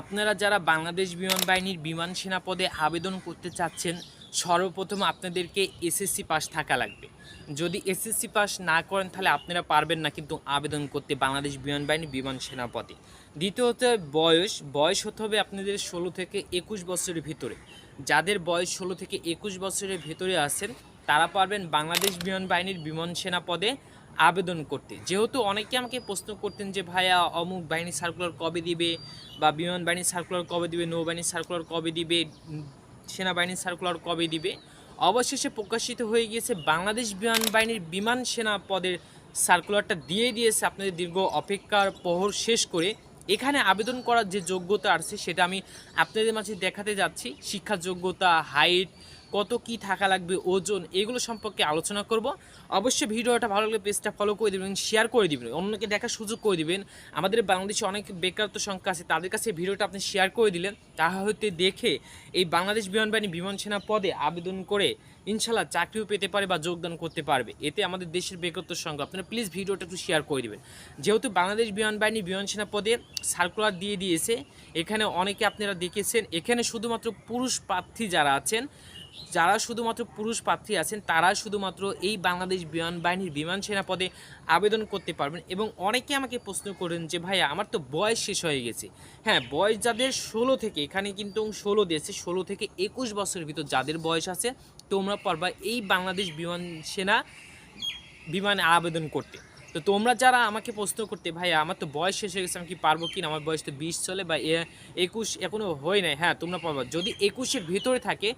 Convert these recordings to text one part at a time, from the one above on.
আপনারা যারা বাংলাদেশ বিমান বাহিনীর বিমান সেনা পদে আবেদন করতে চাচ্ছেন, সর্বপ্রথম আপনাদেরকে এসএসসি পাস থাকা লাগবে। যদি এসএসসি পাস না করেন, তাহলে আপনারা পারবেন না কিন্তু আবেদন করতে বাংলাদেশ বিমান বাহিনী বিমান সেনা পদে দ্বিতীয়ত, বয়স। বয়স হতে হবে আপনাদের ষোলো থেকে একুশ বছরের ভিতরে। যাদের বয়স ষোলো থেকে একুশ বছরের ভিতরে আছেন, তারা পারবেন বাংলাদেশ বিমান বাহিনীর বিমান সেনা পদে আবেদন করতে। যেহেতু অনেকে আমাকে প্রশ্ন করতেন যে ভাইয়া অমুক বাহিনী সার্কুলার কবে দিবে বা বিমান বাহিনীর সার্কুলার কবে দিবে নৌবাহিনীর সার্কুলার কবে দিবে উম, সেনাবাহিনীর সার্কুলার কবে দিবে? অবশেষে প্রকাশিত হয়ে গিয়েছে বাংলাদেশ বিমান বাহিনীর বিমান সেনা পদের সার্কুলারটা দিয়ে দিয়েছে আপনাদের দীর্ঘ অপেক্ষার প্রহর শেষ করে। এখানে আবেদন করার যে যোগ্যতা আছে সেটা আমি আপনাদের মাঝে দেখাতে যাচ্ছি। শিক্ষা যোগ্যতা হাইট কত কি থাকা লাগবে, ওজন, এগুলো সম্পর্কে আলোচনা করব। অবশ্যই ভিডিওটা ভালো লাগলে পেজটা ফলো করে দেবেন শেয়ার করে দিবেন। অন্যকে দেখার সুযোগ করে দিবেন। আমাদের বাংলাদেশে অনেক বেকারত্ব সংখ্যা আছে, তাদের কাছে ভিডিওটা আপনি শেয়ার করে দিলেন। তাহা হতে দেখে এই বাংলাদেশ বিমান বাহিনী বিমান সেনা পদে আবেদন করে ইনশাল্লাহ চাকরিও পেতে পারে বা যোগদান করতে পারবে। এতে আমাদের দেশের বেকারত্ব সংখ্যা, আপনারা প্লিজ ভিডিওটা একটু শেয়ার করে দিবেন। যেহেতু বাংলাদেশ বিমান বাহিনী বিমান সেনা পদে সার্কুলার দিয়ে দিয়েছে, এখানে অনেকে আপনারা দেখেছেন, এখানে শুধুমাত্র পুরুষ প্রার্থী যারা আছেন যারা শুধুমাত্র পুরুষ প্রার্থী আছেন, তারা শুধুমাত্র এই বাংলাদেশ বিমান বাহিনীর বিমান সেনা পদে আবেদন করতে পারবেন। এবং অনেকে আমাকে প্রশ্ন করেন যে, ভাইয়া, আমার তো বয়স শেষ হয়ে গেছে। হ্যাঁ বয়স যাদের ষোলো থেকে, এখানে কিন্তু ষোলো দিয়েছে, ষোলো থেকে একুশ বছরের ভিতর যাদের বয়স আছে, তোমরা পারবা এই বাংলাদেশ বিমান সেনা বিমানে আবেদন করতে। তো তোমরা যারা আমাকে প্রশ্ন করতে ভাই আমার তো বয়স শেষ হয়ে গেছে, আমি কি পারব কি না? আমার বয়স তো বিশ চলে বা একুশ এখনও হয় নাই। হ্যাঁ তোমরা পারবা। যদি একুশের ভিতরে থাকে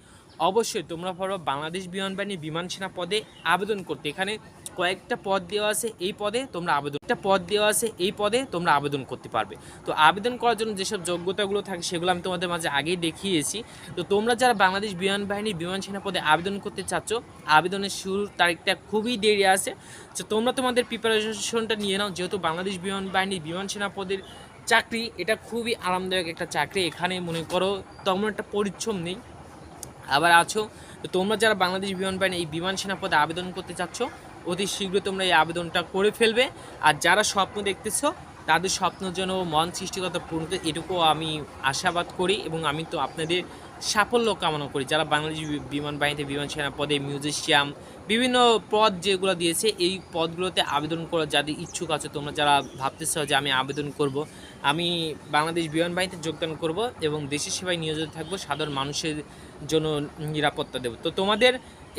অবশ্যই তোমরা পারবা বাংলাদেশ বিমান বাহিনীর বিমান সেনা পদে আবেদন করতে। এখানে কয়েকটা পদ দেওয়া আছে এই পদে তোমরা আবেদন একটা পদ দেওয়া আছে এই পদে তোমরা আবেদন করতে পারবে। তো আবেদন করার জন্য যেসব যোগ্যতাগুলো থাকে সেগুলো আমি তোমাদের মাঝে আগেই দেখিয়েছি। তো তোমরা যারা বাংলাদেশ বিমান বাহিনীর বিমান সেনা পদে আবেদন করতে চাচ্ছ, আবেদনের শুরুর তারিখটা খুবই দেরি আছে। তো তোমরা তোমাদের প্রিপারেশনটা নিয়ে নাও। যেহেতু বাংলাদেশ বিমান বাহিনীর বিমান সেনা পদের চাকরি, এটা খুবই আরামদায়ক একটা চাকরি। এখানে মনে করো তেমন একটা পরিশ্রম নেই। আবার আছো। তো তোমরা যারা বাংলাদেশ বিমান বাহিনী এই বিমান সেনা পদে আবেদন করতে চাচ্ছ, অতি শীঘ্রই তোমরা এই আবেদনটা করে ফেলবে। আর যারা স্বপ্ন দেখতেছ, তাদের স্বপ্ন যেন মন সৃষ্টিকতা পূর্ণ এটুকু আমি আশাবাদ করি এবং আমি তো আপনাদের সাফল্য কামনা করি। যারা বাংলাদেশ বিমান বাহিনীতে বিমান সেনা পদে মিউজিশিয়াম বিভিন্ন পদ যেগুলো দিয়েছে, এই পদগুলোতে আবেদন করার যাদের ইচ্ছুক আছে, তোমরা যারা ভাবতেছ যে আমি আবেদন করব, আমি বাংলাদেশ বিমান বাহিনীতে যোগদান করব এবং দেশের সেবায় নিয়োজিত থাকব, সাধারণ মানুষের জন্য নিরাপত্তা দেবো। তো তোমাদের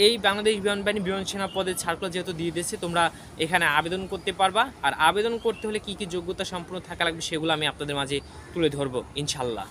এই বাংলাদেশ বিমান বাহিনী বিমান সেনা পদে সার্কুলার যেহেতু দিয়ে দিয়েছে, তোমরা এখানে আবেদন করতে পারবা। আর আবেদন করতে হলে কী কী যোগ্যতা সম্পূর্ণ থাকা লাগবে, সেগুলো আমি আপনাদের মাঝে তুলে ধরবো ইনশাল্লাহ